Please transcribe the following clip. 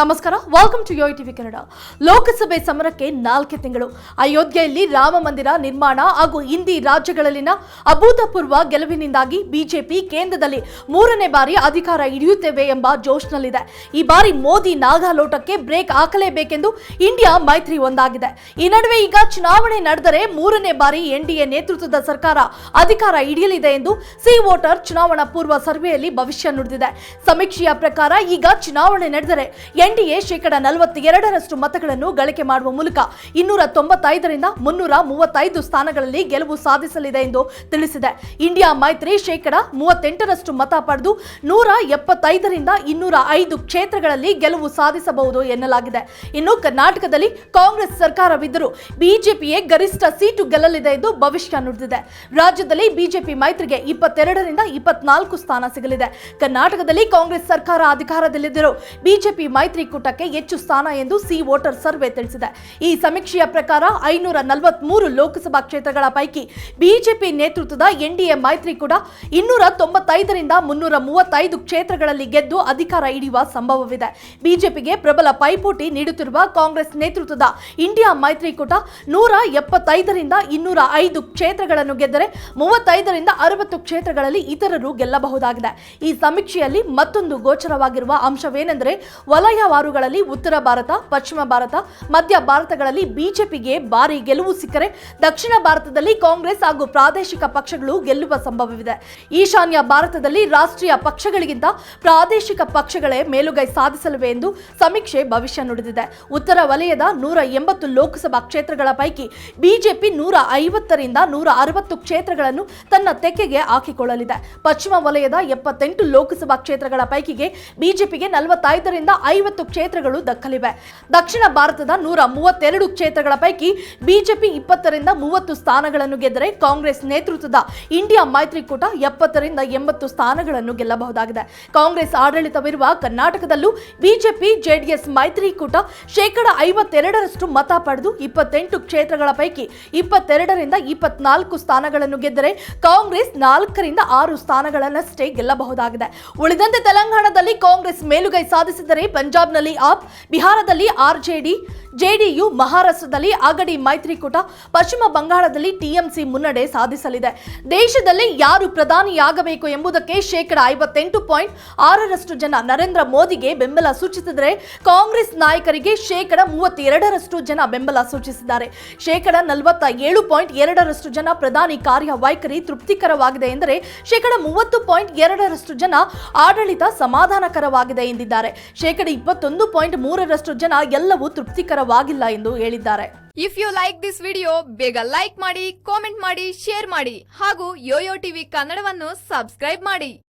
ನಮಸ್ಕಾರ welcome to Yoyo TV Kannada Lok Sabha ಸಮರಕ್ಕೆ ನಾಲ್ಕೆ ತಿಂಗಳು. ಅಯೋಧ್ಯೆಯಲ್ಲಿ ರಾಮ ಮಂದಿರ ನಿರ್ಮಾಣ ಹಾಗೂ ಹಿಂದಿ ರಾಜ್ಯಗಳಲ್ಲಿನ ಅಭೂತಪೂರ್ವ ಗೆಲುವಿನಿಂದಾಗಿ ಬಿಜೆಪಿ ಕೇಂದ್ರದಲ್ಲಿ ಮೂರನೇ ಬಾರಿ ಅಧಿಕಾರ ಹಿಡಿಯುತ್ತೇವೆ ಎಂಬ ಜೋಶ್ನಲ್ಲಿದೆ. ಈ ಬಾರಿ ಮೋದಿ ನಾಗಾಲೋಟಕ್ಕೆ ಬ್ರೇಕ್ ಹಾಕಲೇಬೇಕೆಂದು ಇಂಡಿಯಾ ಮೈತ್ರಿ ಒಂದಾಗಿದೆ. ಈ ನಡುವೆ ಈಗ ಚುನಾವಣೆ ನಡೆದರೆ ಮೂರನೇ ಬಾರಿ ಎನ್ಡಿಎ ನೇತೃತ್ವದ ಸರ್ಕಾರ ಅಧಿಕಾರ ಹಿಡಿಯಲಿದೆ ಎಂದು ಸಿ ವೋಟರ್ ಚುನಾವಣಾ ಪೂರ್ವ ಸರ್ವೆಯಲ್ಲಿ ಭವಿಷ್ಯ ನುಡಿದಿದೆ. ಸಮೀಕ್ಷೆಯ ಪ್ರಕಾರ ಈಗ ಚುನಾವಣೆ ನಡೆದರೆ ಎನ್ಡಿಎ ಶೇಕಡ ನಲವತ್ತೆರಡರಷ್ಟು ಮತಗಳನ್ನು ಗಳಿಕೆ ಮಾಡುವ ಮೂಲಕ ಇನ್ನೂರ ತೊಂಬತ್ತೈದರಿಂದ ಮುನ್ನೂರ ಮೂವತ್ತೈದು ಸ್ಥಾನಗಳಲ್ಲಿ ಗೆಲುವು ಸಾಧಿಸಲಿದೆ ಎಂದು ತಿಳಿಸಿದೆ. ಇಂಡಿಯಾ ಮೈತ್ರಿ ಶೇಕಡ ಮೂವತ್ತೆಂಟರಷ್ಟು ಮತ ಪಡೆದು ನೂರ ಎಪ್ಪತ್ತೈದರಿಂದ ಇನ್ನೂರ ಐದು ಕ್ಷೇತ್ರಗಳಲ್ಲಿ ಗೆಲುವು ಸಾಧಿಸಬಹುದು ಎನ್ನಲಾಗಿದೆ. ಇನ್ನು ಕರ್ನಾಟಕದಲ್ಲಿ ಕಾಂಗ್ರೆಸ್ ಸರ್ಕಾರವಿದ್ದರೂ ಬಿಜೆಪಿಯೇ ಗರಿಷ್ಠ ಸೀಟು ಗೆಲ್ಲಲಿದೆ ಎಂದು ಭವಿಷ್ಯ ನುಡಿದಿದೆ. ರಾಜ್ಯದಲ್ಲಿ ಬಿಜೆಪಿ ಮೈತ್ರಿಗೆ ಇಪ್ಪತ್ತೆರಡರಿಂದ ಇಪ್ಪತ್ನಾಲ್ಕು ಸ್ಥಾನ ಸಿಗಲಿದೆ. ಕರ್ನಾಟಕದಲ್ಲಿ ಕಾಂಗ್ರೆಸ್ ಸರ್ಕಾರ ಅಧಿಕಾರದಲ್ಲಿದ್ದರೂ ಬಿಜೆಪಿ ಮೈತ್ರಿಕೂಟಕ್ಕೆ ಹೆಚ್ಚು ಸ್ಥಾನ ಎಂದು ಸಿ ವೋಟರ್ ಸರ್ವೆ ತಿಳಿಸಿದೆ. ಈ ಸಮೀಕ್ಷೆಯ ಪ್ರಕಾರ ಐನೂರ ನಲವತ್ಮೂರು ಲೋಕಸಭಾ ಕ್ಷೇತ್ರಗಳ ಪೈಕಿ ಬಿಜೆಪಿ ನೇತೃತ್ವದ ಎನ್ಡಿಎ ಮೈತ್ರಿಕೂಟ ಇನ್ನೂರ ತೊಂಬತ್ತೈದರಿಂದ ಮುನ್ನೂರ ಮೂವತ್ತೈದು ಕ್ಷೇತ್ರಗಳಲ್ಲಿ ಗೆದ್ದು ಅಧಿಕಾರ ಹಿಡಿಯುವ ಸಂಭವವಿದೆ. ಬಿಜೆಪಿಗೆ ಪ್ರಬಲ ಪೈಪೋಟಿ ನೀಡುತ್ತಿರುವ ಕಾಂಗ್ರೆಸ್ ನೇತೃತ್ವದ ಇಂಡಿಯಾ ಮೈತ್ರಿಕೂಟ ನೂರ ಎಪ್ಪತ್ತೈದರಿಂದ ಇನ್ನೂರ ಐದು ಕ್ಷೇತ್ರಗಳನ್ನು ಗೆದ್ದರೆ ಮೂವತ್ತೈದರಿಂದ ಅರವತ್ತು ಕ್ಷೇತ್ರಗಳಲ್ಲಿ ಇತರರು ಗೆಲ್ಲಬಹುದಾಗಿದೆ. ಈ ಸಮೀಕ್ಷೆಯಲ್ಲಿ ಮತ್ತೊಂದು ಗೋಚರವಾಗಿರುವ ಅಂಶವೇನೆಂದರೆ ವಲಯವಾರುಗಳಲ್ಲಿ ಉತ್ತರ ಭಾರತ, ಪಶ್ಚಿಮ ಭಾರತ, ಮಧ್ಯ ಭಾರತಗಳಲ್ಲಿ ಬಿಜೆಪಿಗೆ ಭಾರಿ ಗೆಲುವು ಸಿಕ್ಕರೆ ದಕ್ಷಿಣ ಭಾರತದಲ್ಲಿ ಕಾಂಗ್ರೆಸ್ ಹಾಗೂ ಪ್ರಾದೇಶಿಕ ಪಕ್ಷಗಳು ಗೆಲ್ಲುವ ಸಂಭವವಿದೆ. ಈಶಾನ್ಯ ಭಾರತದಲ್ಲಿ ರಾಷ್ಟ್ರೀಯ ಪಕ್ಷಗಳಿಗಿಂತ ಪ್ರಾದೇಶಿಕ ಪಕ್ಷಗಳೇ ಮೇಲುಗೈ ಸಾಧಿಸಲಿವೆ ಎಂದು ಸಮೀಕ್ಷೆ ಭವಿಷ್ಯ ನುಡಿದಿದೆ. ಉತ್ತರ ವಲಯದ ನೂರ ಎಂಬತ್ತು ಲೋಕಸಭಾ ಕ್ಷೇತ್ರಗಳ ಪೈಕಿ ಬಿಜೆಪಿ ನೂರ ಐವತ್ತರಿಂದ ನೂರ ಅರವತ್ತು ಕ್ಷೇತ್ರಗಳನ್ನು ತನ್ನ ತೆಕ್ಕೆಗೆ ಹಾಕಿಕೊಳ್ಳಲಿದೆ. ಪಶ್ಚಿಮ ವಲಯದ ಎಪ್ಪತ್ತೆಂಟು ಲೋಕಸಭಾ ಕ್ಷೇತ್ರಗಳ ಪೈಕಿಗೆ ಬಿಜೆಪಿಗೆ ನಲವತ್ತೈದರಿಂದ ಐವತ್ತು ಕ್ಷೇತ್ರಗಳು ದಕ್ಕಲಿವೆ ದಕ್ಷಿಣ ಭಾರತದ ನೂರ ಮೂವತ್ತೆರಡು ಕ್ಷೇತ್ರಗಳ ಪೈಕಿ ಬಿಜೆಪಿ ಇಪ್ಪತ್ತರಿಂದ ಮೂವತ್ತು ಸ್ಥಾನಗಳನ್ನು ಗೆದ್ದರೆ ಕಾಂಗ್ರೆಸ್ ನೇತೃತ್ವದ ಇಂಡಿಯಾ ಮೈತ್ರಿಕೂಟ ಎಪ್ಪತ್ತರಿಂದ ಎಂಬತ್ತು ಸ್ಥಾನಗಳನ್ನು ಗೆಲ್ಲಬಹುದಾಗಿದೆ. ಕಾಂಗ್ರೆಸ್ ಆಡಳಿತವಿರುವ ಕರ್ನಾಟಕದಲ್ಲೂ ಬಿಜೆಪಿ, ಜೆಡಿಎಸ್ ಮೈತ್ರಿಕೂಟ ಶೇಕಡ ಐವತ್ತೆರಡರಷ್ಟು ಮತ ಪಡೆದು ಇಪ್ಪತ್ತೆಂಟು ಕ್ಷೇತ್ರಗಳ ಪೈಕಿ ಇಪ್ಪತ್ತೆರಡರಿಂದ ಇಪ್ಪತ್ನಾಲ್ಕು ಸ್ಥಾನಗಳನ್ನು ಗೆದ್ದರೆ ಕಾಂಗ್ರೆಸ್ ನಾಲ್ಕರಿಂದ ಆರು ಸ್ಥಾನಗಳನ್ನಷ್ಟೇ ಗೆಲ್ಲಬಹುದಾಗಿದೆ. ಉಳಿದಂತೆ ತೆಲಂಗಾಣದಲ್ಲಿ ಕಾಂಗ್ರೆಸ್ ಮೇಲುಗೈ ಸಾಧಿಸಿದರೆ ಪಂಜಾಬ್ನಲ್ಲಿ ಆಪ್, ಬಿಹಾರದಲ್ಲಿ ಆರ್ಜೆಡಿ, ಜೆಡಿಯು ಮಹಾರಾಷ್ಟ್ರದಲ್ಲಿ ಆಗಡಿ ಮೈತ್ರಿಕೂಟ, ಪಶ್ಚಿಮ ಬಂಗಾಳದಲ್ಲಿ ಟಿಎಂಸಿ ಮುನ್ನಡೆ ಸಾಧಿಸಲಿದೆ. ದೇಶದಲ್ಲಿ ಯಾರು ಪ್ರಧಾನಿಯಾಗಬೇಕು ಎಂಬುದಕ್ಕೆ ಶೇಕಡ ಐವತ್ತೆಂಟು ಪಾಯಿಂಟ್ ಆರರಷ್ಟು ಜನ ನರೇಂದ್ರ ಮೋದಿಗೆ ಬೆಂಬಲ ಸೂಚಿಸಿದರೆ ಕಾಂಗ್ರೆಸ್ ನಾಯಕರಿಗೆ ಶೇಕಡ ಮೂವತ್ತೆರಡರಷ್ಟು ಜನ ಬೆಂಬಲ ಸೂಚಿಸಿದ್ದಾರೆ. ಶೇಕಡ ನಲವತ್ತ ಏಳು ಪಾಯಿಂಟ್ ಎರಡರಷ್ಟು ಜನ ಪ್ರಧಾನಿ ಕಾರ್ಯವೈಖರಿ ತೃಪ್ತಿಕರವಾಗಿದೆ ಎಂದರೆ ಶೇಕಡ ಮೂವತ್ತು ಪಾಯಿಂಟ್ ಎರಡರಷ್ಟು ಜನ ಆಡಳಿತ ಸಮಾಧಾನಕರವಾಗಿದೆ ಎಂದಿದ್ದಾರೆ. ಶೇಕಡ ಇಪ್ಪತ್ತೊಂದು ಪಾಯಿಂಟ್ ಮೂರರಷ್ಟು ಜನ ಎಲ್ಲವೂ ತೃಪ್ತಿಕರವಾಗಿಲ್ಲ ಎಂದು ಹೇಳಿದ್ದಾರೆ. If you like this video ಬೇಗ ಲೈಕ್ ಮಾಡಿ ಕಾಮೆಂಟ್ ಮಾಡಿ ಶೇರ್ ಮಾಡಿ ಹಾಗೂ ಯೋಯೋ ಟಿವಿ ಕನ್ನಡವನ್ನು ಸಬ್ಸ್ಕ್ರೈಬ್ ಮಾಡಿ.